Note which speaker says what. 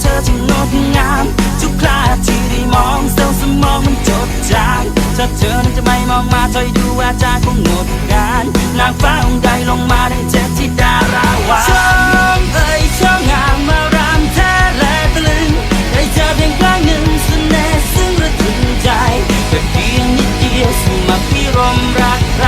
Speaker 1: เธอจะงดงาม ทุกคราที่ได้มองเซลล์สมองมันจดจำถ้าเธอนั้นจะไม่มองมาถอยดูว่าจาคงงดงานนางฟ้าองค์ใดลงมาได้เจ็บที่ดาราวาช่องเอ่ยช่องงามมารำแท้และตลึงได้เจอเพียงครั้งหนึ่งสเน่ห์ซึ่งระทึกใจแต่เพียงนิดเดียวสมัครพี่รมรักใคร